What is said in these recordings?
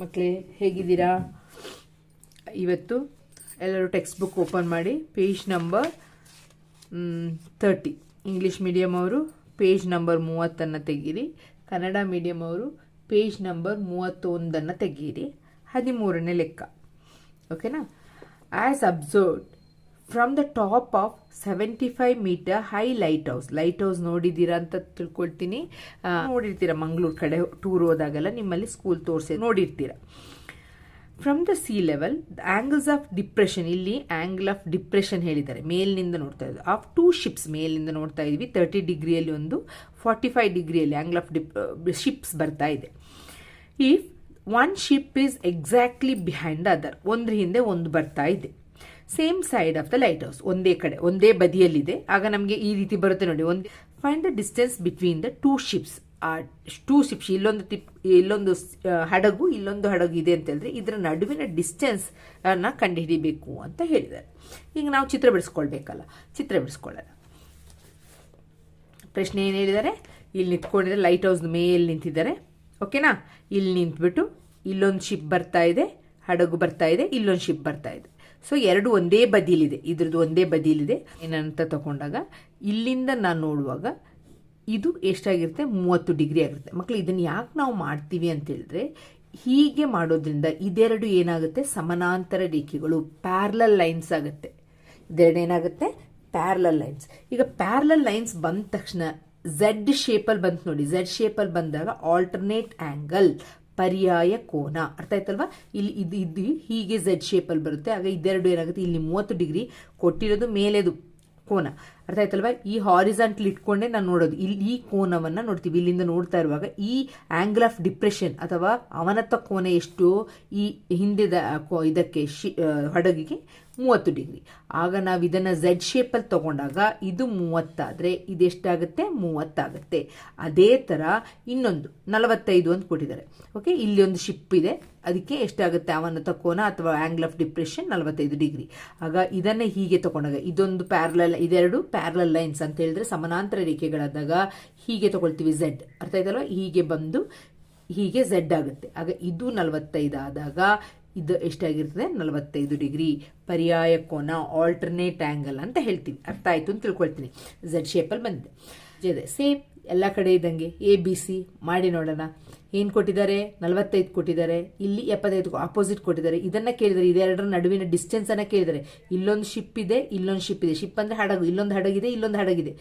ಮಕ್ಕಳೇ ಹೇಗಿದ್ದೀರಾ? ಇವತ್ತು ಎಲ್ಲರೂ ಟೆಕ್ಸ್ಟ್ ಬುಕ್ ಓಪನ್ ಮಾಡಿ page number thirty English medium ಅವರು ಪೇಜ್ ನಂಬರ್ ಮೂವತ್ತನ್ನು ತೆಗೀರಿ. ಕನ್ನಡ ಮೀಡಿಯಮ್ ಅವರು ಪೇಜ್ ನಂಬರ್ ಮೂವತ್ತೊಂದನ್ನು ತೆಗೀರಿ. ಹದಿಮೂರನೇ ಲೆಕ್ಕ. ಓಕೆನಾ as observed from the top of seventy five meter high lighthouse lighthouse ನೋಡಿದ್ದೀರಾ ಅಂತ ತಿಳ್ಕೊಳ್ತೀನಿ. ನೋಡಿರ್ತೀರಾ ಮಂಗಳೂರು ಕಡೆ ಟೂರ್ ಹೋದಾಗೆಲ್ಲ ನಿಮ್ಮಲ್ಲಿ ಸ್ಕೂಲ್ ತೋರಿಸಿ ನೋಡಿರ್ತೀರ. From the sea level the angles of depression ಇಲ್ಲಿ ಆಂಗಲ್ ಆಫ್ ಡಿಪ್ರೆಷನ್ ಹೇಳಿದ್ದಾರೆ. ಮೇಲಿನಿಂದ ನೋಡ್ತಾ ಇದ್ದೀವಿ ಆಫ್ ಟೂ ಶಿಪ್ಸ್ ಮೇಲಿಂದ ನೋಡ್ತಾ ಇದ್ವಿ. ತರ್ಟಿ ಡಿಗ್ರಿಯಲ್ಲಿ ಒಂದು ಫಾರ್ಟಿ ಫೈವ್ ಡಿಗ್ರಿಯಲ್ಲಿ ಆಂಗಲ್ ಆಫ್ ಡಿಪ್ ಶಿಪ್ಸ್ ಬರ್ತಾ ಇದೆ. If one ship is exactly behind other ಒಂದ್ರ ಹಿಂದೆ ಒಂದು ಬರ್ತಾ ಇದೆ. Same side of the lighthouse ಒಂದೇ ಕಡೆ, ಒಂದೇ ಬದಿಯಲ್ಲಿದೆ. ಆಗ ನಮಗೆ ಈ ರೀತಿ ಬರುತ್ತೆ ನೋಡಿ. ಒಂದು find the distance between the two ships ಆ ಟೂ ಶಿಪ್ಸ್ ಇಲ್ಲೊಂದು ಟಿಪ್ ಇಲ್ಲೊಂದು ಹಡಗು ಇಲ್ಲೊಂದು ಹಡಗು ಇದೆ ಅಂತ ಹೇಳಿದ್ರೆ ಇದರ ನಡುವಿನ ಡಿಸ್ಟೆನ್ಸ್ನ ಕಂಡುಹಿಡಿಬೇಕು ಅಂತ ಹೇಳಿದ್ದಾರೆ. ಈಗ ನಾವು ಚಿತ್ರ ಬಿಡಿಸ್ಕೊಳ್ಬೇಕಲ್ಲ. ಚಿತ್ರ ಬಿಡಿಸ್ಕೊಳ್ಳೋಣ. ಪ್ರಶ್ನೆ ಏನು ಹೇಳಿದ್ದಾರೆ? ಇಲ್ಲಿ ನಿಂತ್ಕೊಂಡಿದ್ದಾರೆ ಲೈಟ್ ಹೌಸ್ ಮೇಲೆ ನಿಂತಿದ್ದಾರೆ. ಓಕೆನಾ ಇಲ್ಲಿ ನಿಂತ್ಬಿಟ್ಟು ಇಲ್ಲೊಂದು ಶಿಪ್ ಬರ್ತಾ ಇದೆ, ಹಡಗು ಬರ್ತಾ ಇದೆ, ಇಲ್ಲೊಂದು ಶಿಪ್ ಬರ್ತಾ ಇದೆ. ಸೊ ಎರಡು ಒಂದೇ ಬದಿಲಿದೆ. ಇದ್ರದ್ದು ಒಂದೇ ಬದಿಲಿದೆ. ಏನಂತ ತಗೊಂಡಾಗ ಇಲ್ಲಿಂದ ನಾನು ನೋಡುವಾಗ ಇದು ಎಷ್ಟಾಗಿರುತ್ತೆ? ಮೂವತ್ತು ಡಿಗ್ರಿ ಆಗಿರುತ್ತೆ. ಮಕ್ಕಳು ಇದನ್ನು ಯಾಕೆ ನಾವು ಮಾಡ್ತೀವಿ ಅಂತ ಹೇಳಿದ್ರೆ ಹೀಗೆ ಮಾಡೋದ್ರಿಂದ ಇದೆರಡು ಏನಾಗುತ್ತೆ? ಸಮಾನಾಂತರ ರೇಖೆಗಳು ಪ್ಯಾರ್ಲಲ್ ಲೈನ್ಸ್ ಆಗುತ್ತೆ. ಇದೆರಡು ಏನಾಗುತ್ತೆ? ಪ್ಯಾರ್ಲಲ್ ಲೈನ್ಸ್ ಈಗ ಪ್ಯಾರ್ಲಲ್ ಲೈನ್ಸ್ ಬಂದ ತಕ್ಷಣ ಝೆಡ್ ಶೇಪಲ್ಲಿ ಬಂತು ನೋಡಿ. ಝೆಡ್ ಶೇಪಲ್ಲಿ ಬಂದಾಗ ಆಲ್ಟರ್ನೇಟ್ ಆಂಗಲ್ ಪರ್ಯಾಯ ಕೋನ. ಅರ್ಥ ಆಯ್ತಲ್ವಾ? ಇಲ್ಲಿ ಇದು ಇದ್ದು ಹೀಗೆ ಝೆಡ್ ಶೇಪಲ್ಲಿ ಬರುತ್ತೆ. ಆಗ ಇದೆರಡು ಏನಾಗುತ್ತೆ? ಇಲ್ಲಿ ಮೂವತ್ತು ಡಿಗ್ರಿ ಕೊಟ್ಟಿರೋದು ಮೇಲೆದು ಕೋನ. ಅರ್ಥ ಆಯ್ತಲ್ವಾ? ಈ ಹಾರಿಸಂಟಲ್ ಇಟ್ಕೊಂಡೆ ನಾನು ನೋಡೋದು. ಇಲ್ಲಿ ಈ ಕೋನವನ್ನು ನೋಡ್ತೀವಿ. ಇಲ್ಲಿಂದ ನೋಡ್ತಾ ಇರುವಾಗ ಈ ಆಂಗಲ್ ಆಫ್ ಡಿಪ್ರೆಷನ್ ಅಥವಾ ಅವನತ್ತ ಕೋನ ಎಷ್ಟು, ಈ ಹಿಂದೆ ಇದಕ್ಕೆ ಶಿ ಹಡಗಿಗೆ ಮೂವತ್ತು ಡಿಗ್ರಿ. ಆಗ ನಾವು ಇದನ್ನು ಝೆಡ್ ಶೇಪಲ್ಲಿ ತಗೊಂಡಾಗ ಇದು ಮೂವತ್ತಾದರೆ ಇದೆಷ್ಟಾಗುತ್ತೆ? ಮೂವತ್ತಾಗುತ್ತೆ. ಅದೇ ಥರ ಇನ್ನೊಂದು, ನಲವತ್ತೈದು ಅಂತ ಕೊಟ್ಟಿದ್ದಾರೆ. ಓಕೆ ಇಲ್ಲಿ ಒಂದು ಶಿಪ್ ಇದೆ. ಅದಕ್ಕೆ ಎಷ್ಟಾಗುತ್ತೆ? ಅವನ ಕೋನ ಅಥವಾ ಆಂಗಲ್ ಆಫ್ ಡಿಪ್ರೆಷನ್ ನಲವತ್ತೈದು ಡಿಗ್ರಿ. ಆಗ ಇದನ್ನೇ ಹೀಗೆ ತಗೊಂಡಾಗ, ಇದೊಂದು ಪ್ಯಾರಲಲ್ ಇದೆರಡು ಪ್ಯಾರಲಲ್ ಲೈನ್ಸ್ ಅಂತ ಹೇಳಿದ್ರೆ ಸಮಾನಾಂತರ ರೇಖೆಗಳಾದಾಗ ಹೀಗೆ ತಗೊಳ್ತೀವಿ ಝೆಡ್ ಅರ್ಥ ಆಯ್ತಲ್ವ? ಹೀಗೆ ಬಂದು ಹೀಗೆ ಝೆಡ್ ಆಗುತ್ತೆ. ಆಗ ಇದು ನಲವತ್ತೈದು ಆದಾಗ ಇದು ಎಷ್ಟಾಗಿರ್ತದೆ? ನಲವತ್ತೈದು ಡಿಗ್ರಿ ಪರ್ಯಾಯ ಕೋನ ಆಲ್ಟರ್ನೇಟ್ ಆ್ಯಂಗಲ್ ಅಂತ ಹೇಳ್ತೀವಿ ಅರ್ಥ ಆಯಿತು ಅಂತ ತಿಳ್ಕೊಳ್ತೀನಿ. ಝೆಡ್ ಶೇಪಲ್ಲಿ ಬಂದಿದೆ. ಸೇಮ್ ಎಲ್ಲ ಕಡೆ ಇದ್ದಂಗೆ ಎ ಬಿ ಸಿ ಮಾಡಿ ನೋಡೋಣ. ಏನು ಕೊಟ್ಟಿದ್ದಾರೆ? ನಲವತ್ತೈದು ಕೊಟ್ಟಿದ್ದಾರೆ. ಇಲ್ಲಿ ಎಪ್ಪತ್ತೈದು ಆಪೋಸಿಟ್ ಕೊಟ್ಟಿದ್ದಾರೆ. ಇದನ್ನು ಕೇಳಿದರೆ ಇದೆರಡರ ನಡುವಿನ ಡಿಸ್ಟೆನ್ಸನ್ನು ಕೇಳಿದರೆ, ಇಲ್ಲೊಂದು ಶಿಪ್ ಇದೆ, ಇಲ್ಲೊಂದು ಶಿಪ್ ಇದೆ. ಶಿಪ್ ಅಂದರೆ ಹಡಗು. ಇಲ್ಲೊಂದು ಹಡಗಿದೆ ಇಲ್ಲೊಂದು ಹಡಗಿದೆ.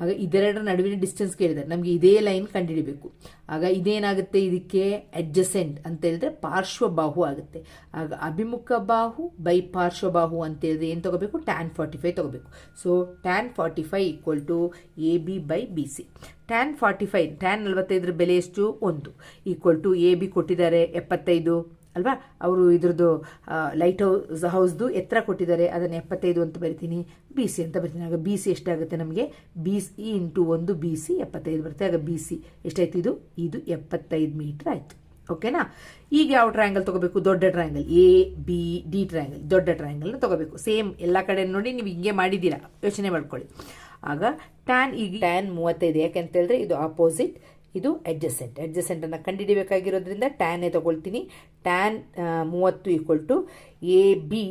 ಆಗ ಇದೆರಡರ ನಡುವಿನ ಡಿಸ್ಟೆನ್ಸ್ ಕೇಳಿದ್ದಾರೆ. ನಮಗೆ ಇದೇ ಲೈನ್ ಕಂಡುಹಿಡಿಬೇಕು. ಆಗ ಇದೇನಾಗುತ್ತೆ? ಇದಕ್ಕೆ ಅಡ್ಜಸೆಂಟ್ ಅಂತ ಹೇಳಿದ್ರೆ ಪಾರ್ಶ್ವಬಾಹು ಆಗುತ್ತೆ. ಆಗ ಅಭಿಮುಖ ಬಾಹು ಬೈ ಪಾರ್ಶ್ವಬಾಹು ಅಂತ ಹೇಳಿದ್ರೆ ಏನು ತಗೋಬೇಕು? ಟ್ಯಾನ್ ಫಾರ್ಟಿ ಫೈವ್ ತಗೋಬೇಕು. So tan forty five equal to A B by B C tan forty five tan ನಲವತ್ತೈದರ ಬೆಲೆ ಎಷ್ಟು? ಒಂದು. ಈಕ್ವಲ್ ಟು ಎ ಬಿ ಕೊಟ್ಟಿದ್ದಾರೆ ಎಪ್ಪತ್ತೈದು. ಅಲ್ವಾ? ಅವರು ಇದ್ರದ್ದು ಲೈಟ್ ಹೌಸ್ ಹೌಸ್ದು ಎತ್ತರ ಕೊಟ್ಟಿದ್ದಾರೆ. ಅದನ್ನು ಎಪ್ಪತ್ತೈದು ಅಂತ ಬರಿತೀನಿ. ಬಿ ಸಿ ಅಂತ ಬರ್ತೀನಿ. ಆಗ ಬಿ ಸಿ ಎಷ್ಟಾಗುತ್ತೆ ನಮಗೆ? ಬಿ ಸಿ ಇಂಟು ಒಂದು ಬಿ ಸಿ ಎಪ್ಪತ್ತೈದು ಬರುತ್ತೆ. ಆಗ ಬಿ ಸಿ ಎಷ್ಟಾಯ್ತು ಇದು? ಇದು ಎಪ್ಪತ್ತೈದು ಮೀಟ್ರ್ ಆಯಿತು. ಓಕೆನಾ ಈಗ ಯಾವ ಟ್ರಯಾಂಗಲ್ ತಗೋಬೇಕು? ದೊಡ್ಡ triangle A B D triangle ದೊಡ್ಡ ಟ್ರಯಾಂಗಲ್ನ ತಗೋಬೇಕು. ಸೇಮ್ ಎಲ್ಲ ಕಡೆ ನೋಡಿ ನೀವು ಹಿಂಗೆ ಮಾಡಿದ್ದೀರಾ. ಯೋಚನೆ ಮಾಡ್ಕೊಳ್ಳಿ. ಆಗ ಟ್ಯಾನ್ ಈಗ ಟ್ಯಾನ್ ಮೂವತ್ತೈದು. ಯಾಕೆಂತ ಹೇಳಿದ್ರೆ ಇದು ಆಪೋಸಿಟ್ ಇದು ಅಡ್ಜಸೆಂಟ್ ಅಡ್ಜಸೆಂಟ್ ಅನ್ನು ಕಂಡುಹಿಡಿಬೇಕಾಗಿರೋದ್ರಿಂದ ಟ್ಯಾನೇ ತಗೊಳ್ತೀನಿ. ಟ್ಯಾನ್ ಮೂವತ್ತು equal to A B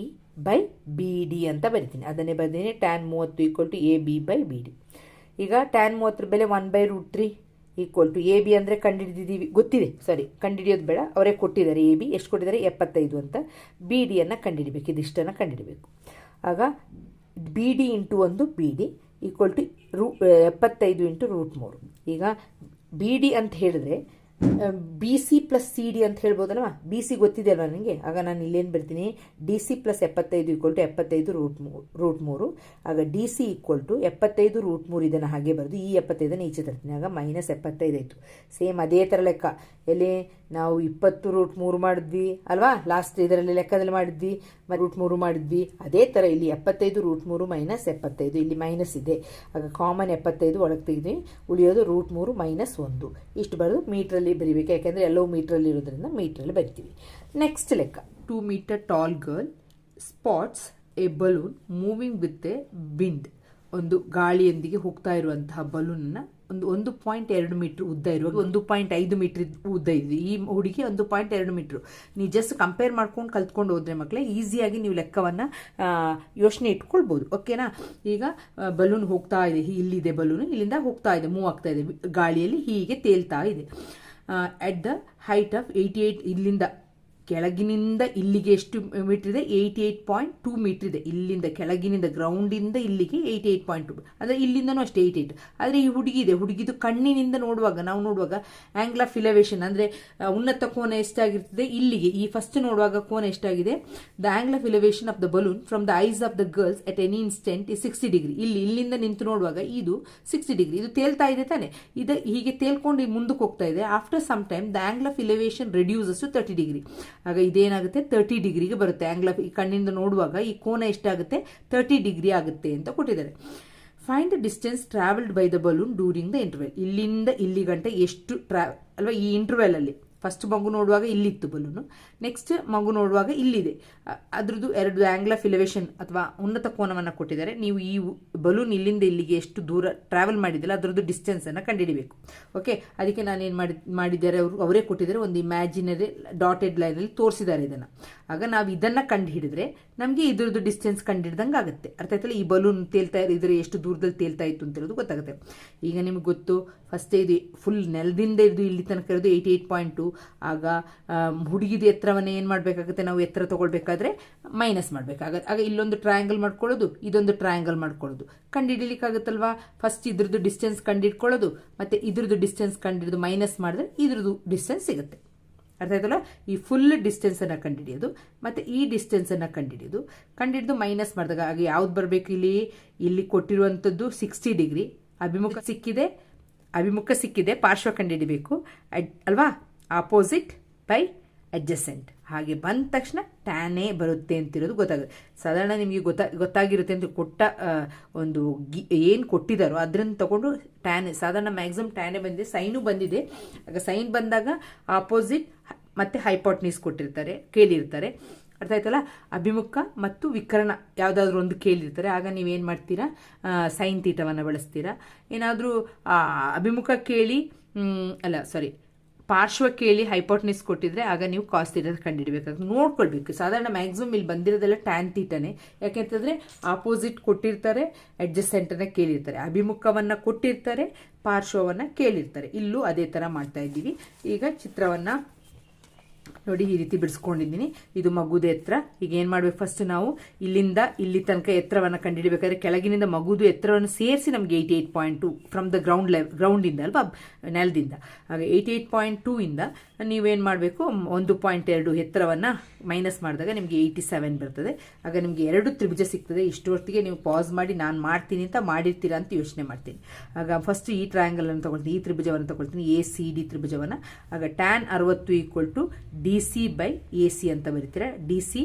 by B D ಅಂತ ಬರಿತೀನಿ. ಅದನ್ನೇ ಬರ್ತೀನಿ ಟ್ಯಾನ್ ಮೂವತ್ತು equal to A B by B D ಈಗ ಟ್ಯಾನ್ ಮೂವತ್ತರ ಬೆಲೆ one by root three equal to A B ಅಂದರೆ ಕಂಡುಹಿಡಿದಿದ್ದೀವಿ ಗೊತ್ತಿದೆ? ಸಾರಿ ಕಂಡುಹಿಡಿಯೋದು ಬೇಡ. ಅವರೇ ಕೊಟ್ಟಿದ್ದಾರೆ. ಎ ಬಿ ಎಷ್ಟು ಕೊಟ್ಟಿದ್ದಾರೆ? ಎಪ್ಪತ್ತೈದು ಅಂತ. ಬಿ ಡಿಯನ್ನು ಕಂಡುಹಿಡಿಬೇಕು ಇದಿಷ್ಟನ್ನು ಕಂಡುಹಿಡಬೇಕು ಆಗ ಬಿ ಡಿ ಇಂಟು ಒಂದು ಬಿ ಡಿ ಈಕ್ವಲ್ ಟು ರೂ ಎಪ್ಪತ್ತೈದು ಇಂಟು ರೂಟ್ ಮೂರು. ಈಗ ಬಿ ಡಿ ಅಂತ ಹೇಳಿದ್ರೆ B C plus C D ಅಂತ ಹೇಳ್ಬೋದಲ್ವಾ? ಬಿ ಸಿ ಗೊತ್ತಿದೆ ಅಲ್ವಾ ನನಗೆ ಆಗ ನಾನು ಇಲ್ಲೇನು ಬರ್ತೀನಿ ಡಿ ಸಿ ಪ್ಲಸ್ ಎಪ್ಪತ್ತೈದು ಈಕ್ವಲ್ ಟು ಎಪ್ಪತ್ತೈದು ರೂಟ್ ಮೂ ರೂಟ್ ಮೂರು. ಆಗ ಡಿ ಸಿ ಈಕ್ವಲ್ ಟು ಎಪ್ಪತ್ತೈದು ರೂಟ್ ಮೂರು ಇದನ್ನು ಹಾಗೆ ಬರೆದು ಈ ಎಪ್ಪತ್ತೈದನ್ನು ಈಚೆ ತರ್ತೀನಿ. ಆಗ ಮೈನಸ್ ಎಪ್ಪತ್ತೈದು ಆಯಿತು. ಸೇಮ್ ಅದೇ ಥರ ಲೆಕ್ಕ. ಎಲ್ಲಿ? ನಾವು ಇಪ್ಪತ್ತು ರೂಟ್ ಮೂರು ಮಾಡಿದ್ವಿ, ಅಲ್ವಾ? ಲಾಸ್ಟ್ ಇದರಲ್ಲಿ ಲೆಕ್ಕದಲ್ಲಿ ಮಾಡಿದ್ವಿ ರೂಟ್ ಮೂರು ಮಾಡಿದ್ವಿ. ಅದೇ ಥರ ಇಲ್ಲಿ ಎಪ್ಪತ್ತೈದು ರೂಟ್ ಮೂರು ಮೈನಸ್ ಎಪ್ಪತ್ತೈದು, ಇಲ್ಲಿ ಮೈನಸ್ ಇದೆ. ಆಗ ಕಾಮನ್ ಎಪ್ಪತ್ತೈದು ಒಳಗೆ ತೆಗೆದ್ವಿ, ಉಳಿಯೋದು ರೂಟ್ ಮೂರು ಮೈನಸ್ ಒಂದು. ಇಷ್ಟು ಬರೆದು ಮೀಟ್ರಲ್ಲಿ ಬರಿಬೇಕು, ಯಾಕೆಂದರೆ ಎಲ್ಲವೂ ಮೀಟ್ರಲ್ಲಿ ಇರೋದ್ರಿಂದ ಮೀಟ್ರಲ್ಲಿ ಬರಿತೀವಿ. ನೆಕ್ಸ್ಟ್ ಲೆಕ್ಕ. Two meter tall girl spots a balloon moving with a wind ಒಂದು ಗಾಳಿಯೊಂದಿಗೆ ಹೋಗ್ತಾ ಇರುವಂತಹ ಬಲೂನನ್ನು ಒಂದು ಒಂದು ಪಾಯಿಂಟ್ ಎರಡು ಮೀಟ್ರ್ ಉದ್ದ ಇರುವಾಗ ಒಂದು ಪಾಯಿಂಟ್ ಐದು ಮೀಟ್ರ್ ಉದ್ದ ಇದೆ ಈ ಹುಡುಗಿ ಒಂದು ಪಾಯಿಂಟ್ ಎರಡು ಮೀಟ್ರು. ನೀವು ಜಸ್ಟ್ ಕಂಪೇರ್ ಮಾಡ್ಕೊಂಡು ಕಲ್ತ್ಕೊಂಡು ಹೋದ್ರೆ ಮಕ್ಕಳೇ ಈಸಿಯಾಗಿ ನೀವು ಲೆಕ್ಕವನ್ನು ಯೋಚನೆ ಇಟ್ಕೊಳ್ಬೋದು. ಓಕೆನಾ ಈಗ ಬಲೂನ್ ಹೋಗ್ತಾ ಇದೆ. ಇಲ್ಲಿದೆ ಬಲೂನು ಇಲ್ಲಿಂದ ಹೋಗ್ತಾ ಇದೆ. ಮೂವ್ ಆಗ್ತಾ ಇದೆ. ಗಾಳಿಯಲ್ಲಿ ಹೀಗೆ ತೇಲ್ತಾ ಇದೆ. At the height of eighty eight ಇಲ್ಲಿಂದ ಕೆಳಗಿನಿಂದ ಇಲ್ಲಿಗೆ ಎಷ್ಟು ಮೀಟರ್ ಇದೆ? Eighty eight point two meter ಇದೆ. ಇಲ್ಲಿಂದ ಕೆಳಗಿನಿಂದ ಗ್ರೌಂಡಿಂದ ಇಲ್ಲಿಗೆ ಏಯ್ಟಿ ಏಯ್ಟ್ ಪಾಯಿಂಟ್ ಟು ಅಂದರೆ ಇಲ್ಲಿಂದನೂ ಅಷ್ಟೇ ಏಯ್ಟ್ ಏಯ್ಟ್ ಆದರೆ ಈ ಹುಡುಗಿ ಇದೆ. ಹುಡುಗಿದು ಕಣ್ಣಿನಿಂದ ನೋಡುವಾಗ, ನಾವು ನೋಡುವಾಗ ಆ್ಯಂಗ್ಲ್ ಆಫ್ ಇಲವೇಷನ್ ಅಂದರೆ ಉನ್ನತ ಕೋನ ಎಷ್ಟಾಗಿರ್ತದೆ ಇಲ್ಲಿಗೆ. ಈ ಫಸ್ಟ್ ನೋಡುವಾಗ ಕೋನ ಎಷ್ಟಾಗಿದೆ? The angle of elevation of the balloon from the eyes of the girls at any instant ಈ ಸಿಕ್ಸ್ಟಿ ಡಿಗ್ರಿ ಇಲ್ಲಿ, ಇಲ್ಲಿಂದ ನಿಂತು ನೋಡುವಾಗ ಇದು ಸಿಕ್ಸ್ಟಿ ಡಿಗ್ರಿ ಇದು ತೇಲ್ತಾ ಇದೆ ತಾನೆ. ಇದು ಹೀಗೆ ತೇಲ್ಕೊಂಡು ಮುಂದಕ್ಕೆ ಹೋಗ್ತಾ ಇದೆ. After some time the angle of elevation reduces to thirty degree ಆಗ ಇದೇನಾಗುತ್ತೆ? ತರ್ಟಿ ಡಿಗ್ರಿಗೆ ಬರುತ್ತೆ. ಆಂಗ್ಲ ಈ ಕಣ್ಣಿಂದ ನೋಡುವಾಗ ಈ ಕೋನ ಎಷ್ಟಾಗುತ್ತೆ? ತರ್ಟಿ ಡಿಗ್ರಿ ಆಗುತ್ತೆ ಅಂತ ಕೊಟ್ಟಿದ್ದಾರೆ. Find the distance travelled by the balloon during the interval ಇಲ್ಲಿಂದ ಇಲ್ಲಿ ಗಂಟೆ ಎಷ್ಟು ಟ್ರಾ ಅಲ್ವಾ, ಈ ಇಂಟರ್ವೆಲ್ ಅಲ್ಲಿ. ಫಸ್ಟ್ ಮಗು ನೋಡುವಾಗ ಇಲ್ಲಿತ್ತು ಬಲೂನು. ನೆಕ್ಸ್ಟ್ ಮಗು ನೋಡುವಾಗ ಇಲ್ಲಿದೆ. ಅದ್ರದ್ದು ಎರಡು ಆಂಗ್ಲ್ ಆಫ್ ಇಲಿವೇಶನ್ ಅಥವಾ ಉನ್ನತ ಕೋನವನ್ನು ಕೊಟ್ಟಿದ್ದಾರೆ. ನೀವು ಈ ಬಲೂನ್ ಇಲ್ಲಿಂದ ಇಲ್ಲಿಗೆ ಎಷ್ಟು ದೂರ ಟ್ರಾವೆಲ್ ಮಾಡಿದಿಲ್ಲ ಅದರದ್ದು ಡಿಸ್ಟೆನ್ಸನ್ನು ಕಂಡುಹಿಡಿಬೇಕು. ಓಕೆ ಅದಕ್ಕೆ ನಾನೇನು ಮಾಡಿ, ಮಾಡಿದ್ದಾರೆ ಅವರು, ಅವರೇ ಕೊಟ್ಟಿದ್ದಾರೆ. ಒಂದು ಇಮ್ಯಾಜಿನರಿ ಡಾಟೆಡ್ ಲೈನಲ್ಲಿ ತೋರಿಸಿದ್ದಾರೆ ಇದನ್ನು. ಆಗ ನಾವು ಇದನ್ನು ಕಂಡು ಹಿಡಿದ್ರೆ ನಮಗೆ ಇದ್ರದ್ದು ಡಿಸ್ಟೆನ್ಸ್ ಕಂಡು ಆಗುತ್ತೆ. ಅರ್ಥ ಆಯ್ತಲ್ಲ? ಈ ಬಲೂನ್ ತೇಲ್ತಾ ಇದ್ರೆ ಎಷ್ಟು ದೂರದಲ್ಲಿ ತೇಲ್ತಾ ಇತ್ತು ಅಂತ ಹೇಳೋದು ಗೊತ್ತಾಗುತ್ತೆ. ಈಗ ನಿಮಗೆ ಗೊತ್ತು ಫಸ್ಟ್ ಇದು ಫುಲ್ ನೆಲದಿಂದ ಇದು ಇಲ್ಲಿ ತನಕ ಇರೋದು ಏಯ್ಟಿ ಏಯ್ಟ್ ಪಾಯಿಂಟ್ ಟು ಆಗ ಹುಡುಗಿದ ಎತ್ತರವನ್ನು ಏನು ಮಾಡಬೇಕಾಗುತ್ತೆ? ನಾವು ಎತ್ತರ ತೊಗೊಳ್ಬೇಕಾದ್ರೆ ಮೈನಸ್ ಮಾಡಬೇಕಾಗತ್ತೆ. ಆಗ ಇಲ್ಲೊಂದು ಟ್ರಯಾಂಗಲ್ ಮಾಡ್ಕೊಳ್ಳೋದು, ಇದೊಂದು ಟ್ರಯಾಂಗಲ್ ಮಾಡ್ಕೊಳ್ಳೋದು. ಕಂಡುಹಿಡಿಲಿಕ್ಕಾಗುತ್ತಲ್ವಾ ಫಸ್ಟ್ ಇದ್ರದ್ದು ಡಿಸ್ಟೆನ್ಸ್ ಕಂಡಿಡ್ಕೊಳ್ಳೋದು, ಮತ್ತು ಇದ್ರದ್ದು ಡಿಸ್ಟೆನ್ಸ್ ಕಂಡಿಡ್ದು ಮೈನಸ್ ಮಾಡಿದ್ರೆ ಇದ್ರದ್ದು ಡಿಸ್ಟೆನ್ಸ್ ಸಿಗುತ್ತೆ. ಅರ್ಥ ಆಯ್ತಲ್ಲ? ಈ ಫುಲ್ ಡಿಸ್ಟೆನ್ಸನ್ನು ಕಂಡುಹಿಡಿಯೋದು ಮತ್ತು ಈ ಡಿಸ್ಟೆನ್ಸನ್ನು ಕಂಡುಹಿಡಿಯೋದು ಕಂಡುಹಿಡಿದು ಮೈನಸ್ ಮಾಡಿದಾಗ ಆಗ ಯಾವ್ದು ಬರಬೇಕು ಇಲ್ಲಿ? ಇಲ್ಲಿ ಕೊಟ್ಟಿರುವಂಥದ್ದು ಸಿಕ್ಸ್ಟಿ ಡಿಗ್ರಿ ಅಭಿಮುಖ ಸಿಕ್ಕಿದೆ ಅಭಿಮುಖ ಸಿಕ್ಕಿದೆ, ಪಾರ್ಶ್ವ ಕಂಡುಹಿಡಿಬೇಕು ಅಲ್ವಾ? ಆಪೋಸಿಟ್ ಬೈ ಅಡ್ಜಸೆಂಟ್ ಹಾಗೆ ಬಂದ ತಕ್ಷಣ ಟ್ಯಾನೇ ಬರುತ್ತೆ ಅಂತಿರೋದು ಗೊತ್ತಾಗುತ್ತೆ. ಸಾಧಾರಣ ನಿಮಗೆ ಗೊತ್ತಾ, ಗೊತ್ತಾಗಿರುತ್ತೆ ಅಂತ ಕೊಟ್ಟ ಒಂದು ಗಿ, ಏನು ಕೊಟ್ಟಿದ್ದಾರೋ ಅದನ್ನು ತಗೊಂಡು ಟ್ಯಾನ್ ಸಾಧಾರಣ ಮ್ಯಾಕ್ಸಿಮಮ್ ಟ್ಯಾನೇ ಬಂದಿದೆ ಸೈನು ಬಂದಿದೆ. ಆಗ ಸೈನ್ ಬಂದಾಗ ಆಪೋಸಿಟ್ ಮತ್ತು ಹೈಪಾಟ್ನೀಸ್ ಕೊಟ್ಟಿರ್ತಾರೆ, ಕೇಳಿರ್ತಾರೆ. ಅರ್ಥ ಆಯ್ತಲ್ಲ? ಅಭಿಮುಖ ಮತ್ತು ವಿಕರಣ ಯಾವುದಾದ್ರೂ ಒಂದು ಕೇಳಿರ್ತಾರೆ. ಆಗ ನೀವೇನು ಮಾಡ್ತೀರಾ? ಸೈನ್ ತೀಟವನ್ನು ಬಳಸ್ತೀರಾ. ಏನಾದರೂ ಅಭಿಮುಖ ಕೇಳಿ ಅಲ್ಲ ಸಾರಿ ಪಾರ್ಶ್ವ ಕೇಳಿ ಹೈಪೋಟ್ನಿಸ್ ಕೊಟ್ಟಿದ್ರೆ ಆಗ ನೀವು ಕಾಸ್ ತೀಟ ಕಂಡುಹಿಡಬೇಕಾಗುತ್ತೆ ನೋಡ್ಕೊಳ್ಬೇಕು. ಸಾಧಾರಣ ಮ್ಯಾಕ್ಸಿಮಮ್ ಇಲ್ಲಿ ಬಂದಿರೋದೆಲ್ಲ ಟ್ಯಾನ್ ತೀಟನೇ ಯಾಕೆಂತಂದರೆ ಆಪೋಸಿಟ್ ಕೊಟ್ಟಿರ್ತಾರೆ, ಅಡ್ಜಸ್ಟೆಂಟನ್ನು ಕೇಳಿರ್ತಾರೆ. ಅಭಿಮುಖವನ್ನು ಕೊಟ್ಟಿರ್ತಾರೆ, ಪಾರ್ಶ್ವವನ್ನು ಕೇಳಿರ್ತಾರೆ. ಇಲ್ಲೂ ಅದೇ ಥರ ಮಾಡ್ತಾ ಇದ್ದೀವಿ. ಈಗ ಚಿತ್ರವನ್ನು ನೋಡಿ ಈ ರೀತಿ ಬಿಡಿಸ್ಕೊಂಡಿದ್ದೀನಿ. ಇದು ಮಗುದ ಎತ್ತರ ಈಗ ಏನು ಮಾಡ್ಬೇಕು? ಫಸ್ಟ್ ನಾವು ಇಲ್ಲಿಂದ ಇಲ್ಲಿ ತನಕ ಎತ್ತರವನ್ನು ಕಂಡುಹಿಡಬೇಕಾದ್ರೆ ಕೆಳಗಿನಿಂದ ಮಗುದು ಎತ್ತರವನ್ನು ಸೇರಿಸಿ ನಮಗೆ eighty eight point two from the ground level ground ಇಂದ ಅಲ್ವಾ? ನೆಲದಿಂದ. ಹಾಗೆ ಏಯ್ಟಿ ಏಯ್ಟ್ ಪಾಯಿಂಟ್ ಟೂ ಇಂದ ನೀವೇನು ಮಾಡಬೇಕು? ಒಂದು ಪಾಯಿಂಟ್ ಎರಡು ಎತ್ತರವನ್ನು ಮೈನಸ್ ಮಾಡಿದಾಗ ನಿಮಗೆ ಏಯ್ಟಿ ಸೆವೆನ್ ಬರ್ತದೆ. ಆಗ ನಿಮಗೆ ಎರಡು ತ್ರಿಭುಜ ಸಿಗ್ತದೆ. ಇಷ್ಟೊತ್ತಿಗೆ ನೀವು ಪಾಸ್ ಮಾಡಿ, ನಾನು ಮಾಡ್ತೀನಿ ಅಂತ ಮಾಡಿರ್ತೀರಾ ಅಂತ ಯೋಚನೆ ಮಾಡ್ತೀನಿ. ಆಗ ಫಸ್ಟ್ ಈ ಟ್ರಯಾಂಗಲನ್ನು ತಗೊಳ್ತೀನಿ, ಈ ತ್ರಿಭುಜವನ್ನು ತಗೊಳ್ತೀನಿ ಎ ಸಿ ಡಿ ತ್ರಿಭುಜವನ್ನು. ಆಗ ಟ್ಯಾನ್ ಅರವತ್ತು equal to D C by A C ಅಂತ ಬರೀತೀರ. ಡಿ ಸಿ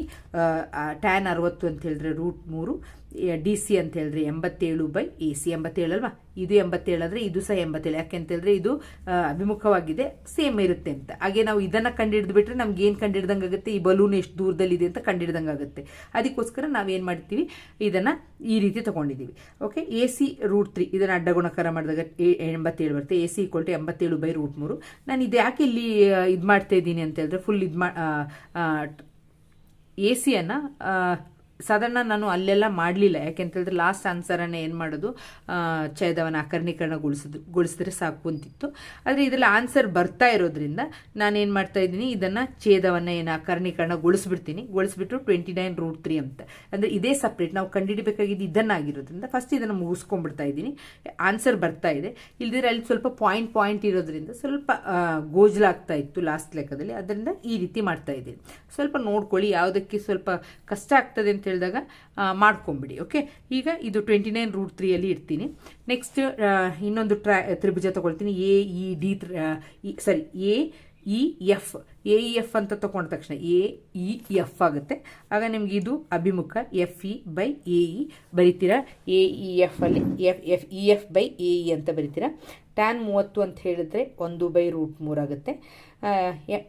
ಟ್ಯಾನ್ ಅರವತ್ತು ಅಂತ ಹೇಳಿದ್ರೆ ರೂಟ್ ಮೂರು. ಡಿ ಸಿ ಅಂತ ಹೇಳಿದ್ರೆ ಎಂಬತ್ತೇಳು ಬೈ ಎ ಸಿ ಎಂಬತ್ತೇಳು ಅಲ್ವಾ? ಇದು ಎಂಬತ್ತೇಳು ಇದು ಸಹ ಎಂಬತ್ತೇಳು, ಯಾಕೆ ಅಂತ ಹೇಳಿದ್ರೆ ಇದು ಅಭಿಮುಖವಾಗಿದೆ, ಸೇಮ್ ಇರುತ್ತೆ ಅಂತ. ಹಾಗೆ ನಾವು ಇದನ್ನು ಕಂಡುಹಿಡಿದು ಬಿಟ್ರೆ ನಮ್ಗೆ ಏನು ಕಂಡುಹಿಡ್ದಂಗೆ ಆಗುತ್ತೆ ಈ ಬಲೂನ್ ಎಷ್ಟು ದೂರದಲ್ಲಿದೆ ಅಂತ ಕಂಡುಹಿಡ್ದಂಗೆ ಆಗುತ್ತೆ ಅದಕ್ಕೋಸ್ಕರ ನಾವೇನು ಮಾಡ್ತೀವಿ? ಇದನ್ನು ಈ ರೀತಿ ತೊಗೊಂಡಿದ್ದೀವಿ. Okay A C root three, ಇದನ್ನು ಅಡ್ಡಗುಣಕಾರ ಮಾಡಿದಾಗ ಎಂಬತ್ತೇಳು ಬರುತ್ತೆ. ಎ ಸಿ ಈಕ್ವಲ್ ಟು ಎಂಬತ್ತೇಳು ಬೈ ರೂಟ್ ಮೂರು. ನಾನು ಇದು ಯಾಕೆ ಇಲ್ಲಿ ಇದು ಮಾಡ್ತಾ ಇದ್ದೀನಿ ಅಂತ ಹೇಳಿದ್ರೆ ಫುಲ್ ಇದು ಮಾ ಎ ಸಿಯನ್ನು ಸಾಧಾರಣ ನಾನು ಅಲ್ಲೆಲ್ಲ ಮಾಡಲಿಲ್ಲ. ಯಾಕೆಂತೇಳಿದ್ರೆ ಲಾಸ್ಟ್ ಆನ್ಸರನ್ನು ಏನು ಮಾಡೋದು? ಛೇದವನ್ನು ಅಕರ್ಣೀಕರಣಗೊಳಿಸಿದ್ರು ಗೊಳಿಸಿದ್ರೆ ಸಾಕು ಅಂತಿತ್ತು. ಆದರೆ ಇದರಲ್ಲಿ ಆನ್ಸರ್ ಬರ್ತಾ ಇರೋದ್ರಿಂದ ನಾನೇನು ಮಾಡ್ತಾ ಇದ್ದೀನಿ? ಇದನ್ನು ಛೇದವನ್ನು ಏನು ಅಕರ್ಣೀಕರಣಗೊಳಿಸ್ಬಿಡ್ತೀನಿ ಗೊಳಿಸ್ಬಿಟ್ಟು ಟ್ವೆಂಟಿ ನೈನ್ ರೂಟ್ ತ್ರೀ ಅಂತ. ಅಂದರೆ ಇದೇ ಸಪ್ರೇಟ್ ನಾವು ಕಂಡುಹಿಡಬೇಕಾಗಿದ್ದು ಇದನ್ನಾಗಿರೋದ್ರಿಂದ ಫಸ್ಟ್ ಇದನ್ನು ಮುಗಿಸ್ಕೊಂಡ್ಬಿಡ್ತಾ ಇದ್ದೀನಿ. ಆನ್ಸರ್ ಬರ್ತಾ ಇದೆ. ಇಲ್ದಿದ್ರೆ ಅಲ್ಲಿ ಸ್ವಲ್ಪ ಪಾಯಿಂಟ್ ಪಾಯಿಂಟ್ ಇರೋದ್ರಿಂದ ಸ್ವಲ್ಪ ಗೋಜಲಾಗ್ತಾ ಇತ್ತು ಲಾಸ್ಟ್ ಲೆಕ್ಕದಲ್ಲಿ. ಅದರಿಂದ ಈ ರೀತಿ ಮಾಡ್ತಾ ಇದ್ದೀನಿ. ಸ್ವಲ್ಪ ನೋಡ್ಕೊಳ್ಳಿ, ಯಾವುದಕ್ಕೆ ಸ್ವಲ್ಪ ಕಷ್ಟ ಆಗ್ತದೆ ಅಂತ ಹೇಳಿದಾಗ ಮಾಡ್ಕೊಂಬಿಡಿ, ಓಕೆ? ಈಗ ಇದು ಟ್ವೆಂಟಿ ನೈನ್ ರೂಟ್ ತ್ರೀಯಲ್ಲಿ ಇರ್ತೀನಿ ನೆಕ್ಸ್ಟ್ ಇನ್ನೊಂದು ಟ್ರಾ, ತ್ರಿಭುಜ ತೊಗೊಳ್ತೀನಿ. A E D sorry A E F A E F ಅಂತ ತಗೊಂಡ ತಕ್ಷಣ ಎ ಇ ಎಫ್ ಆಗುತ್ತೆ. ಆಗ ನಿಮ್ಗೆ ಇದು ಅಭಿಮುಖ F E by A E ಬರಿತೀರಾ? ಎ ಇ ಎಫ್ ಅಲ್ಲಿ F F E F by A E ಅಂತ ಬರಿತೀರಾ? ಟ್ಯಾನ್ ಮೂವತ್ತು ಅಂತ ಹೇಳಿದ್ರೆ ಒಂದು ಬೈ ರೂಟ್ ಮೂರಾಗುತ್ತೆ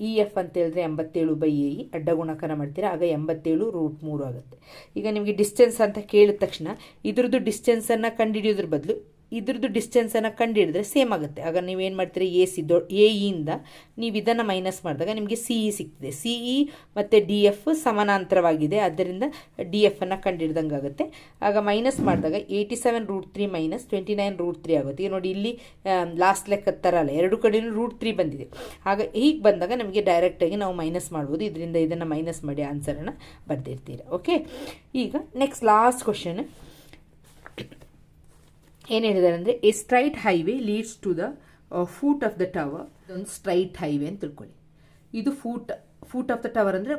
ಇ, ಎಫ್ ಅಂತ ಹೇಳಿದ್ರೆ ಎಂಬತ್ತೇಳು ಬೈ ಎ ಅಡ್ಡ ಗುಣಕಾರ ಮಾಡ್ತೀರಾ? ಆಗ ಎಂಬತ್ತೇಳು ರೂಟ್ ಮೂರು ಆಗುತ್ತೆ. ಈಗ ನಿಮಗೆ ಡಿಸ್ಟೆನ್ಸ್ ಅಂತ ಕೇಳಿದ ತಕ್ಷಣ ಇದ್ರದ್ದು ಡಿಸ್ಟೆನ್ಸನ್ನು ಕಂಡುಹಿಡಿಯೋದ್ರ ಬದಲು ಇದ್ರದ್ದು ಡಿಸ್ಟೆನ್ಸನ್ನು ಕಂಡುಹಿಡಿದ್ರೆ ಸೇಮ್ ಆಗುತ್ತೆ. ಆಗ ನೀವೇನು ಮಾಡ್ತೀರಿ? ಎ ಸಿ ದೊ ಎ ಇಯಿಂದ ನೀವು ಇದನ್ನು ಮೈನಸ್ ಮಾಡಿದಾಗ ನಿಮಗೆ ಸಿ ಇ ಸಿಗ್ತದೆ. ಸಿ ಇ ಮತ್ತು ಡಿ ಎಫ್ ಸಮಾನಾಂತರವಾಗಿದೆ. ಆದ್ದರಿಂದ ಡಿ ಎಫನ್ನು ಕಂಡುಹಿಡ್ದಂಗೆ ಆಗುತ್ತೆ. ಆಗ ಮೈನಸ್ ಮಾಡಿದಾಗ eighty seven root three minus twenty nine root three ಆಗುತ್ತೆ. ಈಗ ನೋಡಿ ಇಲ್ಲಿ ಲಾಸ್ಟ್ ಲೆಕ್ಕ ಥರ ಅಲ್ಲ. ಎರಡು ಕಡೆಯೂ ರೂಟ್ ತ್ರೀ ಬಂದಿದೆ. ಆಗ ಹೀಗೆ ಬಂದಾಗ ನಮಗೆ ಡೈರೆಕ್ಟಾಗಿ ನಾವು ಮೈನಸ್ ಮಾಡ್ಬೋದು. ಇದರಿಂದ ಇದನ್ನು ಮೈನಸ್ ಮಾಡಿ ಆನ್ಸರನ್ನು ಬರೆದಿರ್ತೀರ. ಓಕೆ ಈಗ ನೆಕ್ಸ್ಟ್ ಲಾಸ್ಟ್ ಕ್ವಶನ್ ಏನು ಹೇಳಿದ್ದಾರೆ ಅಂದರೆ a straight highway leads to the foot of the tower ಇದೊಂದು ಸ್ಟ್ರೈಟ್ ಹೈವೇ ಅಂತ ತಿಳ್ಕೊಳ್ಳಿ. ಇದು foot foot of the tower ಅಂದರೆ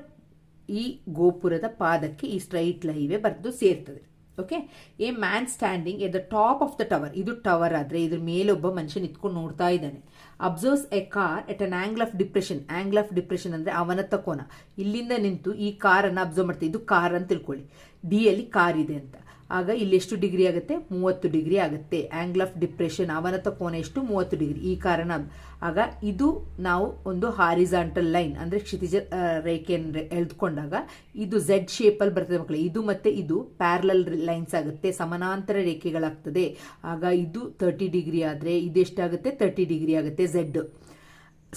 ಈ ಗೋಪುರದ ಪಾದಕ್ಕೆ ಈ ಸ್ಟ್ರೈಟ್ ಹೈವೇ ಬರೆದು ಸೇರ್ತದೆ. Okay a man standing at the top of the tower ಇದು ಟವರ್ ಆದರೆ ಇದ್ರ ಮೇಲೆ ಒಬ್ಬ ಮನುಷ್ಯ ನಿಂತ್ಕೊಂಡು ನೋಡ್ತಾ ಇದ್ದಾನೆ. Observes a car at an angle of depression angle of depression ಅಂದರೆ ಅವನ ತಕೋನ ಇಲ್ಲಿಂದ ನಿಂತು ಈ ಕಾರನ್ನು ಅಬ್ಸರ್ವ್ ಮಾಡ್ತೀವಿ ಇದು ಕಾರ್ ಅಂತ ತಿಳ್ಕೊಳ್ಳಿ. ಡಿ ಅಲ್ಲಿ ಕಾರ್ ಇದೆ ಅಂತ. ಆಗ ಇಲ್ಲಿ ಎಷ್ಟು ಡಿಗ್ರಿ ಆಗುತ್ತೆ? ಮೂವತ್ತು ಡಿಗ್ರಿ ಆಗುತ್ತೆ. ಆಂಗಲ್ ಆಫ್ ಡಿಪ್ರೆಷನ್ ಅವನತ ಕೋನ ಎಷ್ಟು? ಮೂವತ್ತು ಡಿಗ್ರಿ. ಈ ಕಾರಣ ಆಗ ಇದು ನಾವು ಒಂದು ಹಾರಿಜಾಂಟಲ್ ಲೈನ್ ಅಂದರೆ ಕ್ಷಿತಿಜ ರೇಖೆ ರೇಖೆಯನ್ನು ಎಳೆದುಕೊಂಡಾಗ ಇದು ಝೆಡ್ ಶೇಪಲ್ಲಿ ಬರ್ತದೆ ಮಕ್ಕಳು. ಇದು ಮತ್ತೆ ಇದು ಪ್ಯಾರಲಲ್ ಲೈನ್ಸ್ ಆಗುತ್ತೆ. ಸಮಾನಾಂತರ ರೇಖೆಗಳಾಗ್ತದೆ. ಆಗ ಇದು ತರ್ಟಿ ಡಿಗ್ರಿ ಆದರೆ ಇದೆಷ್ಟಾಗುತ್ತೆ ತರ್ಟಿ ಡಿಗ್ರಿ ಆಗುತ್ತೆ ಝೆಡ್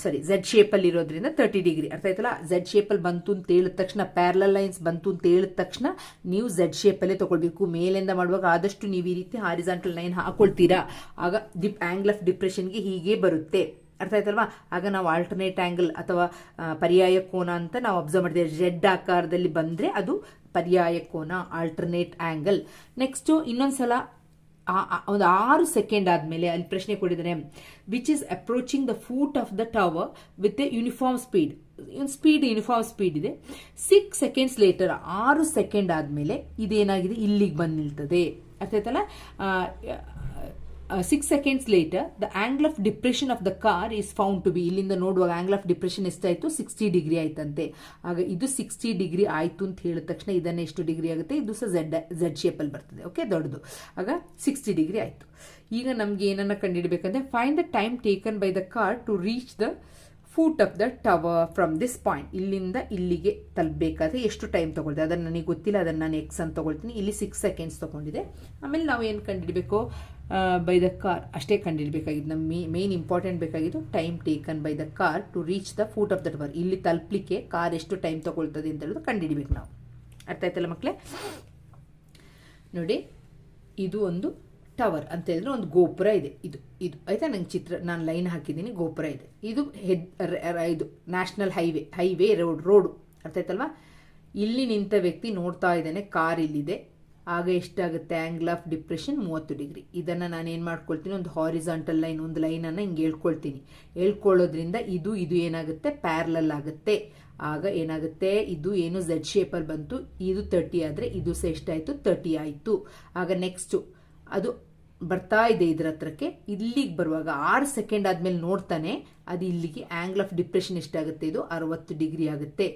ಸಾರಿ ಝೆಡ್ ಶೇಪಲ್ಲಿ ಇರೋದ್ರಿಂದ ತರ್ಟಿ ಡಿಗ್ರಿ ಅರ್ಥ ಆಯ್ತಲ್ಲ? ಝೆಡ್ ಶೇಪಲ್ಲಿ ಬಂತು ಅಂತ ಹೇಳಿದ ತಕ್ಷಣ ಪ್ಯಾರಲಲ್ ಲೈನ್ಸ್ ಬಂತು ಅಂತ ಹೇಳಿದ ತಕ್ಷಣ ನೀವು ಝೆಡ್ ಶೇಪಲ್ಲೇ ತಗೊಳ್ಬೇಕು. ಮೇಲಿಂದ ಮಾಡುವಾಗ ಆದಷ್ಟು ನೀವು ಈ ರೀತಿ ಹಾರಿಸಾಂಟಲ್ ಲೈನ್ ಹಾಕೊಳ್ತೀರಾ. ಆಗ ಡಿಪ್ ಆಂಗಲ್ ಆಫ್ ಡಿಪ್ರೆಷನ್ಗೆ ಹೀಗೆ ಬರುತ್ತೆ. ಅರ್ಥ ಆಯ್ತಲ್ವಾ? ಆಗ ನಾವು ಆಲ್ಟರ್ನೇಟ್ ಆಂಗಲ್ ಅಥವಾ ಪರ್ಯಾಯ ಕೋನ ಅಂತ ನಾವು ಅಬ್ಸರ್ವ್ ಮಾಡ್ತೀವಿ. ಝೆಡ್ ಆಕಾರದಲ್ಲಿ ಬಂದರೆ ಅದು ಪರ್ಯಾಯ ಕೋನ ಆಲ್ಟರ್ನೇಟ್ ಆಂಗಲ್ ನೆಕ್ಸ್ಟು ಇನ್ನೊಂದ್ಸಲ ಒಂದು ಆರು ಸೆಕೆಂಡ್ ಆದಮೇಲೆ ಅಲ್ಲಿ ಪ್ರಶ್ನೆ ಕೊಟ್ಟಿದ್ದಾರೆ which is approaching the foot of the tower with a uniform speed speed uniform speed ಇದೆ. ಸಿಕ್ಸ್ ಸೆಕೆಂಡ್ಸ್ ಲೇಟರ್ ಆರು ಸೆಕೆಂಡ್ ಆದಮೇಲೆ ಇದೇನಾಗಿದೆ? ಇಲ್ಲಿಗೆ ಬಂದು ನಿಲ್ತದೆ ಅರ್ಥ ಆಯ್ತಲ್ಲ? Six seconds later the angle of depression of the car is found to be ಇಲ್ಲಿಂದ ನೋಡುವಾಗ ಆಂಗಲ್ ಆಫ್ ಡಿಪ್ರೆಷನ್ ಎಷ್ಟಾಯಿತು? ಸಿಕ್ಸ್ಟಿ ಡಿಗ್ರಿ ಆಯ್ತಂತೆ. ಆಗ ಇದು ಸಿಕ್ಸ್ಟಿ ಡಿಗ್ರಿ ಆಯಿತು ಅಂತ ಹೇಳಿದ ತಕ್ಷಣ ಇದನ್ನ ಎಷ್ಟು ಡಿಗ್ರಿ ಆಗುತ್ತೆ? ಇದು ಸಹ ಝೆಡ್ ಝೆಡ್ ಶೇಪಲ್ಲಿ ಬರ್ತದೆ. ಓಕೆ ದೊಡ್ಡದು. ಆಗ ಸಿಕ್ಸ್ಟಿ ಡಿಗ್ರಿ ಆಯಿತು. ಈಗ ನಮಗೆ ಏನನ್ನ ಕಂಡುಹಿಡಬೇಕಂದ್ರೆ find the time taken by the car to reach the foot of the tower from this point ಇಲ್ಲಿಂದ ಇಲ್ಲಿಗೆ ತಲುಪಬೇಕಾದ್ರೆ ಎಷ್ಟು ಟೈಮ್ ತಗೊಳ್ತದೆ? ಅದನ್ನು ನನಗೆ ಗೊತ್ತಿಲ್ಲ, ಅದನ್ನು ನಾನು ಎಕ್ಸ್ ಅಂತ ತೊಗೊಳ್ತೀನಿ. ಇಲ್ಲಿ ಸಿಕ್ಸ್ ಸೆಕೆಂಡ್ಸ್ ತಗೊಂಡಿದೆ. ಆಮೇಲೆ ನಾವು ಏನು ಕಂಡುಹಿಡಬೇಕು? ಬೈ ದ ಕಾರ್ ಅಷ್ಟೇ ಕಂಡಿಡಬೇಕಾಗಿದ್ದು. ನಮ್ಮ ಮೇ ಮೇನ್ ಇಂಪಾರ್ಟೆಂಟ್ ಬೇಕಾಗಿದ್ದು time taken by the car to reach the foot of the tower ಇಲ್ಲಿ ತಲುಪಲಿಕ್ಕೆ ಕಾರ್ ಎಷ್ಟು ಟೈಮ್ ತಗೊಳ್ತದೆ ಅಂತ ಹೇಳೋದು ಕಂಡುಹಿಡಬೇಕು ನಾವು. ಅರ್ಥ ಆಯ್ತಲ್ಲ ಮಕ್ಕಳೇ ನೋಡಿ, ಇದು ಒಂದು ಟವರ್ ಅಂತ ಹೇಳಿದ್ರೆ ಒಂದು ಗೋಪುರ ಇದೆ. ಇದು ಇದು ಆಯ್ತಾ? ನಂಗೆ ಚಿತ್ರ, ನಾನು ಲೈನ್ ಹಾಕಿದ್ದೀನಿ, ಗೋಪುರ ಇದೆ. ಇದು ಹೆಡ್ ಇದು national highway highway road road ಅರ್ಥ ಆಯ್ತಲ್ವಾ? ಇಲ್ಲಿ ನಿಂತ ವ್ಯಕ್ತಿ ನೋಡ್ತಾ ಇದ್ದಾನೆ ಕಾರ್ ಇಲ್ಲಿದೆ. ಆಗ ಎಷ್ಟಾಗುತ್ತೆ ಆ್ಯಂಗಲ್ ಆಫ್ ಡಿಪ್ರೆಷನ್ ಮೂವತ್ತು ಡಿಗ್ರಿ ಇದನ್ನು ನಾನು ಏನು ಮಾಡ್ಕೊಳ್ತೀನಿ? ಒಂದು ಹಾರಿಸಾಂಟಲ್ ಲೈನ್ ಒಂದು ಲೈನನ್ನು ಹಿಂಗೆ ಹೇಳ್ಕೊಳ್ತೀನಿ. ಹೇಳ್ಕೊಳ್ಳೋದ್ರಿಂದ ಇದು ಇದು ಏನಾಗುತ್ತೆ? ಪ್ಯಾರಲಲ್ ಆಗುತ್ತೆ. ಆಗ ಏನಾಗುತ್ತೆ? ಇದು ಏನು ಝೆಡ್ ಶೇಪಲ್ಲಿ ಬಂತು. ಇದು ತರ್ಟಿ ಆದರೆ ಇದು ಸಹ ಎಷ್ಟಾಯಿತು? ತರ್ಟಿ ಆಯಿತು. ಆಗ ನೆಕ್ಸ್ಟು ಅದು ಬರ್ತಾ ಇದೆ ಇದ್ರ ಹತ್ರಕ್ಕೆ, ಇಲ್ಲಿಗೆ ಬರುವಾಗ ಆರು ಸೆಕೆಂಡ್ ಆದ್ಮೇಲೆ ನೋಡ್ತಾನೆ, ಅದು ಇಲ್ಲಿಗೆ ಆಂಗಲ್ ಆಫ್ ಡಿಪ್ರೆಷನ್ ಎಷ್ಟಾಗುತ್ತೆ ಇದು? ಅರವತ್ತು ಡಿಗ್ರಿ ಆಗುತ್ತೆ.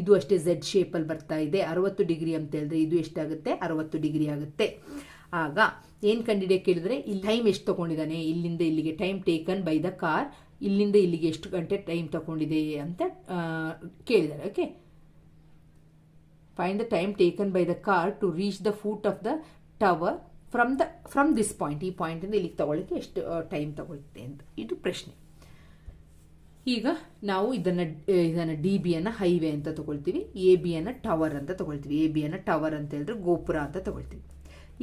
ಇದು ಅಷ್ಟೇ ಝೆಡ್ ಶೇಪಲ್ಲಿ ಬರ್ತಾ ಇದೆ. ಅರವತ್ತು ಡಿಗ್ರಿ ಅಂತ ಹೇಳಿದ್ರೆ ಇದು ಎಷ್ಟಾಗುತ್ತೆ? ಅರವತ್ತು ಡಿಗ್ರಿ ಆಗುತ್ತೆ. ಆಗ ಏನು ಕಂಡಿಡಿಯ ಕೇಳಿದ್ರೆ, ಇಲ್ಲಿ ಟೈಮ್ ಎಷ್ಟು ತಗೊಂಡಿದ್ದಾನೆ ಇಲ್ಲಿಂದ ಇಲ್ಲಿಗೆ time taken by the car ಇಲ್ಲಿಂದ ಇಲ್ಲಿಗೆ ಎಷ್ಟು ಗಂಟೆ ಟೈಮ್ ತಗೊಂಡಿದೆ ಅಂತ ಕೇಳಿದ್ದಾರೆ okay find the time taken by the car to reach the foot of the tower from the from this point ಈ ಪಾಯಿಂಟಿಂದ ಇಲ್ಲಿಗೆ ತಗೊಳ್ಳಿಕ್ಕೆ ಎಷ್ಟು ಟೈಮ್ ತಗೊಳುತ್ತೆ ಅಂತ. ಇದು ಪ್ರಶ್ನೆ. ಈಗ ನಾವು ಇದನ್ನು ಇದನ್ನು ಡಿ ಬಿಯನ್ನು ಹೈವೇ ಅಂತ ತಗೊಳ್ತೀವಿ ಎ ಬಿಯನ್ನು ಟವರ್ ಅಂತ ತಗೊಳ್ತೀವಿ. ಎ ಬಿಯನ್ನು ಟವರ್ ಅಂತ ಹೇಳಿದ್ರೆ ಗೋಪುರ ಅಂತ ತಗೊಳ್ತೀವಿ.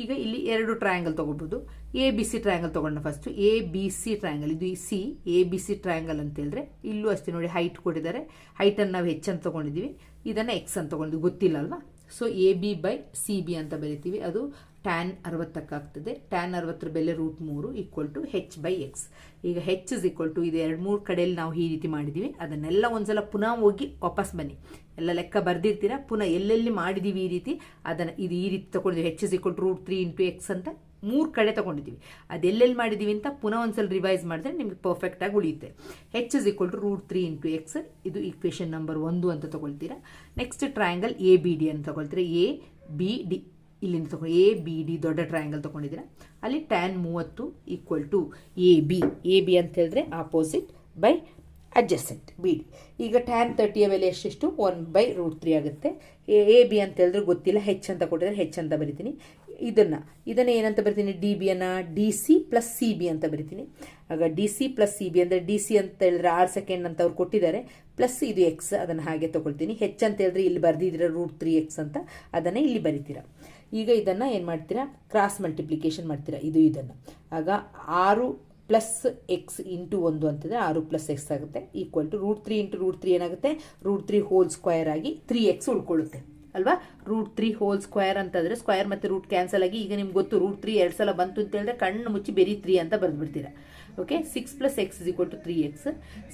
ಈಗ ಇಲ್ಲಿ ಎರಡು ಟ್ರಯಾಂಗಲ್ ತೊಗೊಬೋದು ಎ ಬಿ ಸಿ ಟ್ರಯಾಂಗಲ್ ತಗೊಂಡ first A B C triangle ಇದು C A B C triangle ಅಂತ ಹೇಳಿದ್ರೆ ಇಲ್ಲೂ ಅಷ್ಟೇ ನೋಡಿ ಹೈಟ್ ಕೊಟ್ಟಿದ್ದಾರೆ. ಹೈಟನ್ನು ನಾವು ಹೆಚ್ಚನ್ನು ತಗೊಂಡಿದ್ದೀವಿ. ಇದನ್ನು ಎಕ್ಸ್ ಅಂತ ತಗೊಂಡಿದ್ವಿ ಗೊತ್ತಿಲ್ಲ ಅಲ್ವಾ? So A B by C B ಅಂತ ಬರಿತೀವಿ. ಅದು ಟ್ಯಾನ್ ಅರವತ್ತಕ್ಕಾಗ್ತದೆ. ಟ್ಯಾನ್ ಅರವತ್ತರ ಬೆಲೆ ರೂಟ್ ಮೂರು equal to H by X ಈಗ ಹೆಚ್ ಇಸ್ ಈಕ್ವಲ್ ಟು ಇದು ಎರಡು ಮೂರು ಕಡೆಯಲ್ಲಿ ನಾವು ಈ ರೀತಿ ಮಾಡಿದ್ದೀವಿ ಅದನ್ನೆಲ್ಲ ಒಂದ್ಸಲ ಪುನಃ ಹೋಗಿ ವಾಪಸ್ ಬನ್ನಿ. ಎಲ್ಲ ಲೆಕ್ಕ ಬರ್ದಿರ್ತೀರಾ? ಪುನಃ ಎಲ್ಲೆಲ್ಲಿ ಮಾಡಿದ್ದೀವಿ ಈ ರೀತಿ? ಅದನ್ನು ಇದು ಈ ರೀತಿ ತೊಗೊಂಡಿದ್ದೀವಿ. H is equal to root three into X ಅಂತ ಮೂರು ಕಡೆ ತಗೊಂಡಿದ್ದೀವಿ. ಅದೆಲ್ಲೆಲ್ಲಿ ಮಾಡಿದ್ದೀವಿ ಅಂತ ಪುನಃ ಒಂದ್ಸಲ ರಿವೈಸ್ ಮಾಡಿದ್ರೆ ನಿಮಗೆ ಪರ್ಫೆಕ್ಟಾಗಿ ಉಳಿಯುತ್ತೆ. H is equal to root three into X ಇದು ಈಕ್ವೇಷನ್ ನಂಬರ್ ಒಂದು ಅಂತ ತಗೊಳ್ತೀರಾ? Next triangle A B D ಅಂತ ತಗೊಳ್ತೀರಾ? ಎ ಬಿ ಡಿ ಇಲ್ಲಿಂದ ತಗೊ ಎ ಬಿ ಡಿ ದೊಡ್ಡ ಟ್ರಯಾಂಗಲ್ ತಗೊಂಡಿದ್ದೀರಾ. ಅಲ್ಲಿ ಟ್ಯಾನ್ ಮೂವತ್ತು equal to A B A B ಅಂತ ಹೇಳಿದ್ರೆ opposite by adjacent B D ಈಗ ಟ್ಯಾನ್ ತರ್ಟಿಯ ಬೆಲೆ ಎಷ್ಟೆಷ್ಟು? ಒನ್ ಬೈ ರೂಟ್ ತ್ರೀ ಆಗುತ್ತೆ. ಎ ಬಿ ಅಂತ ಹೇಳಿದ್ರೆ ಗೊತ್ತಿಲ್ಲ. ಹೆಚ್ ಅಂತ ಕೊಟ್ಟಿದ್ರೆ ಹೆಚ್ ಅಂತ ಬರಿತೀನಿ. ಇದನ್ನು ಇದನ್ನು ಏನಂತ ಬರಿತೀನಿ? D ಬಿಯನ್ನು D C plus C B ಅಂತ ಬರಿತೀನಿ. ಆಗ D C plus C B ಅಂದರೆ ಡಿ ಸಿ ಅಂತ ಹೇಳಿದ್ರೆ ಆರು ಸೆಕೆಂಡ್ ಅಂತ ಅವ್ರು ಕೊಟ್ಟಿದ್ದಾರೆ. ಪ್ಲಸ್ ಇದು ಎಕ್ಸ್ ಅದನ್ನು ಹಾಗೆ ತೊಗೊಳ್ತೀನಿ. ಹೆಚ್ ಅಂತ ಹೇಳಿದ್ರೆ ಇಲ್ಲಿ ಬರೆದಿದ್ದೀರ ರೂಟ್ ತ್ರೀ ಎಕ್ಸ್ ಅಂತ. ಅದನ್ನು ಇಲ್ಲಿ ಬರಿತೀರಾ. ಈಗ ಇದನ್ನು ಏನು ಮಾಡ್ತೀರಾ? ಕ್ರಾಸ್ ಮಲ್ಟಿಪ್ಲಿಕೇಶನ್ ಮಾಡ್ತೀರಾ. ಇದು ಇದನ್ನು. ಆಗ ಆರು ಪ್ಲಸ್ ಎಕ್ಸ್ ಇಂಟು ಒಂದು ಅಂತಂದರೆ ಆರು ಪ್ಲಸ್ ಎಕ್ಸ್ ಆಗುತ್ತೆ. Equal to root three into root three ಏನಾಗುತ್ತೆ? ರೂಟ್ ತ್ರೀ ಹೋಲ್ ಸ್ಕ್ವಯರ್ ಆಗಿ ತ್ರೀ ಎಕ್ಸ್ ಉಳ್ಕೊಳ್ಳುತ್ತೆ. ಅಲ್ವಾ? ರೂಟ್ ತ್ರೀ ಹೋಲ್ ಸ್ಕ್ವಯರ್ ಅಂತಂದರೆ ಸ್ಕ್ವಯರ್ ಮತ್ತು ರೂಟ್ ಕ್ಯಾನ್ಸಲ್ ಆಗಿ ಈಗ ನಿಮ್ಗೆ ಗೊತ್ತು ರೂಟ್ ತ್ರೀ ಎರಡು ಸಲ ಬಂತು ಅಂತ ಹೇಳಿದ್ರೆ ಕಣ್ಣು ಮುಚ್ಚಿ ಬೆರಿ ತ್ರೀ ಅಂತ ಬರೆದ್ಬಿಡ್ತೀರಾ. Okay six plus X is equal to three X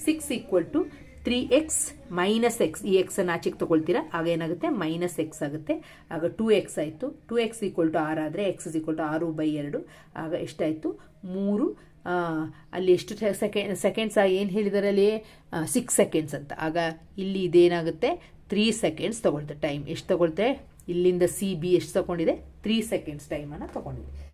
six equal to three X minus X ಈ ಎಕ್ಸನ್ನು ಆಚೆಗೆ ತೊಗೊಳ್ತೀರಾ? ಆಗ ಏನಾಗುತ್ತೆ? ಮೈನಸ್ ಎಕ್ಸ್ ಆಗುತ್ತೆ. ಆಗ ಟೂ ಎಕ್ಸ್ ಆಯಿತು. ಟೂ ಎಕ್ಸ್ ಈಕ್ವಲ್ ಟು ಆರ್ ಆದರೆ ಎಕ್ಸ್ ಈಕ್ವಲ್ ಟು ಆರು ಬೈ ಎರಡು. ಆಗ ಎಷ್ಟಾಯಿತು? ಮೂರು. ಅಲ್ಲಿ ಎಷ್ಟು ಸೆಕೆಂಡ್ ಸೆಕೆಂಡ್ಸ್ ಏನು ಹೇಳಿದಾರೆ ಅಲ್ಲಿ? ಸಿಕ್ಸ್ ಸೆಕೆಂಡ್ಸ್ ಅಂತ. ಆಗ ಇಲ್ಲಿ ಇದೇನಾಗುತ್ತೆ? ತ್ರೀ ಸೆಕೆಂಡ್ಸ್ ತೊಗೊಳ್ತೆ. ಟೈಮ್ ಎಷ್ಟು ತೊಗೊಳ್ತೆ? ಇಲ್ಲಿಂದ ಸಿ ಬಿ ಎಷ್ಟು ತೊಗೊಂಡಿದೆ? ತ್ರೀ ಸೆಕೆಂಡ್ಸ್ ಟೈಮನ್ನು ತೊಗೊಂಡಿದೆ.